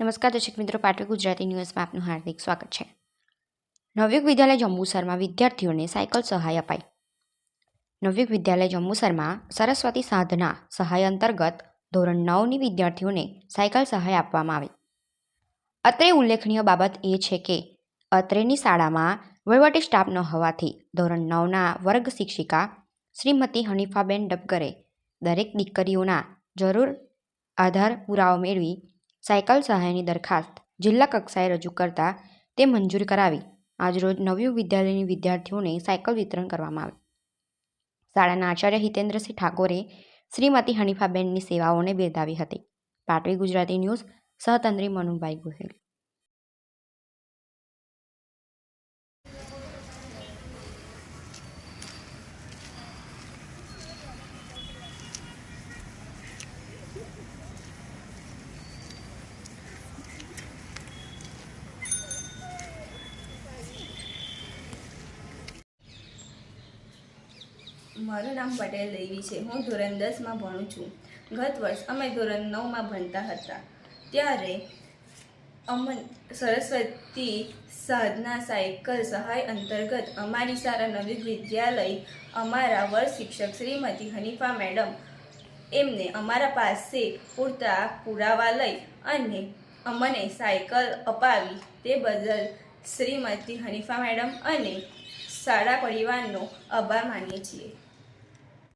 નમસ્કાર, દર્શક મિત્રો પાટવી ગુજરાતી ન્યૂઝમાં આપનું હાર્દિક સ્વાગત છે. નવયુગ વિદ્યાલય જંબુસરમાં વિદ્યાર્થીઓને સાયકલ સહાય અપાઈ. નવયુગ વિદ્યાલય જંબુસરમાં સરસ્વતી સાધના સહાય અંતર્ગત ધોરણ નવની વિદ્યાર્થીઓને સાયકલ સહાય આપવામાં આવી. અત્રે ઉલ્લેખનીય બાબત એ છે કે, અત્રેની શાળામાં વહીવટી સ્ટાફ ન હોવાથી ધોરણ નવના વર્ગ શિક્ષિકા શ્રીમતી હનીફાબેન ડબગરે દરેક દીકરીઓના જરૂર આધાર પુરાવો મેળવી સાયકલ સહાયની દરખાસ્ત જિલ્લા કક્ષાએ રજૂ કરતા તે મંજૂર કરાવી. આજરોજ નવયુગ વિદ્યાલયની વિદ્યાર્થીઓને સાયકલ વિતરણ કરવામાં આવ્યું. શાળાના આચાર્ય હિતેન્દ્રસિંહ ઠાકોરે શ્રીમતી હનીફાબેનની સેવાઓને બિરદાવી હતી. પાટવી ગુજરાતી ન્યૂઝ, સહતંત્રી મનુભાઈ ગોહિલ. મારું નામ પટેલ દેવી છે. હું ધોરણ દસમાં ભણું છું. ગત વર્ષ અમે ધોરણ નવમાં ભણતા હતા. ત્યારે અમન સરસ્વતી સાધના સાયકલ સહાય અંતર્ગત અમારી સારા નવી વિદ્યાલય અમારા વર્ષ શિક્ષક શ્રીમતી હનીફા મેડમ એમને અમારા પાસે પૂરતા પુરાવા લઈ અને અમને સાયકલ અપાવી. તે બદલ શ્રીમતી હનીફા મેડમ અને શાળા પરિવારનો આભાર માનીએ છીએ.